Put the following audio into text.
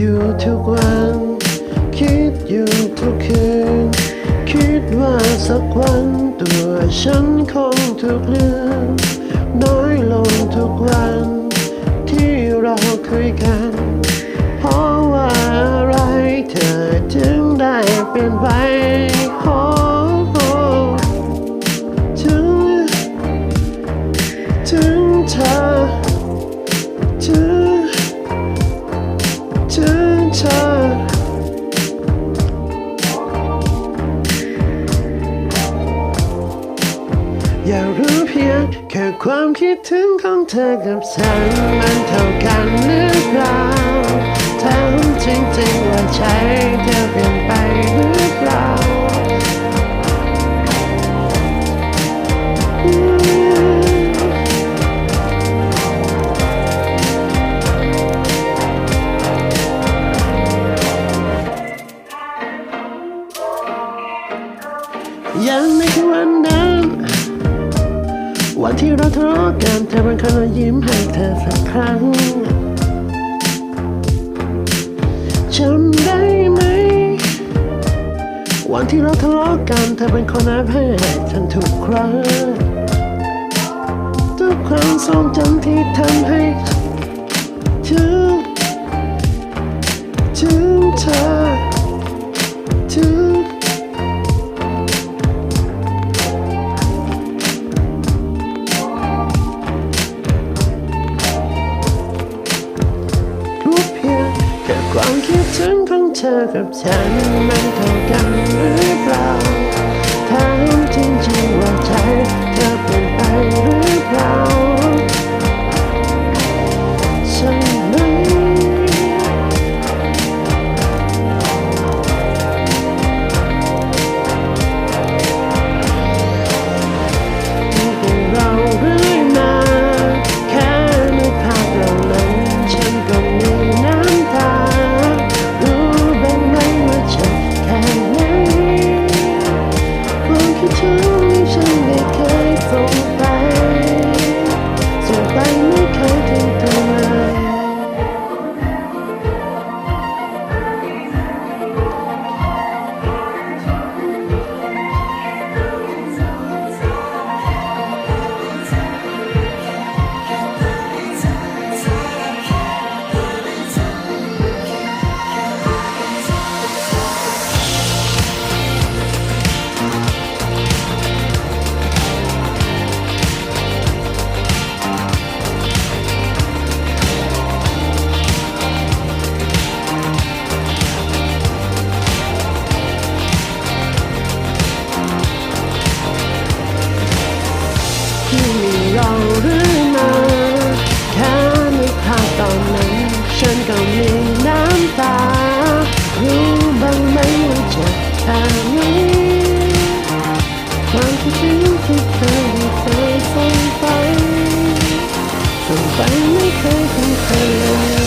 ยู่ทุกวัน คิดอยู่ทุกคืน คิดว่าสักวันตัวฉันคงถูกลืม อยากรู้เพียงแค่ความคิดถึงของเธอกับฉันมันเท่ากันหรือเปล่าถามจริงๆว่าใจเธอเปลี่ยนไปหรือเปล่าอยังไม่ถึงวันนั้น วันที่เราทะเลาะกันเธอเป็นคนยิ้มให้เธอสักครั้งจำได้ไหม วันที่เราทะเลาะกันเธอเป็นคนนับให้ฉันทุกครั้งทุกความทรงจำที่ทำให้ ความคิดถึงของเธอกับฉันมันเท่ากันหรือเปล่าถามจริงๆว่าใจ เราหรือมาแค่นึกภาพตอนนั้น ฉันก็มีน้ำตา รู้บ้างไหมว่าเจ็บแบบนี้ความคิดถึงที่เคยเคยส่งไปส่งไปไม่เคยคุ้นเคย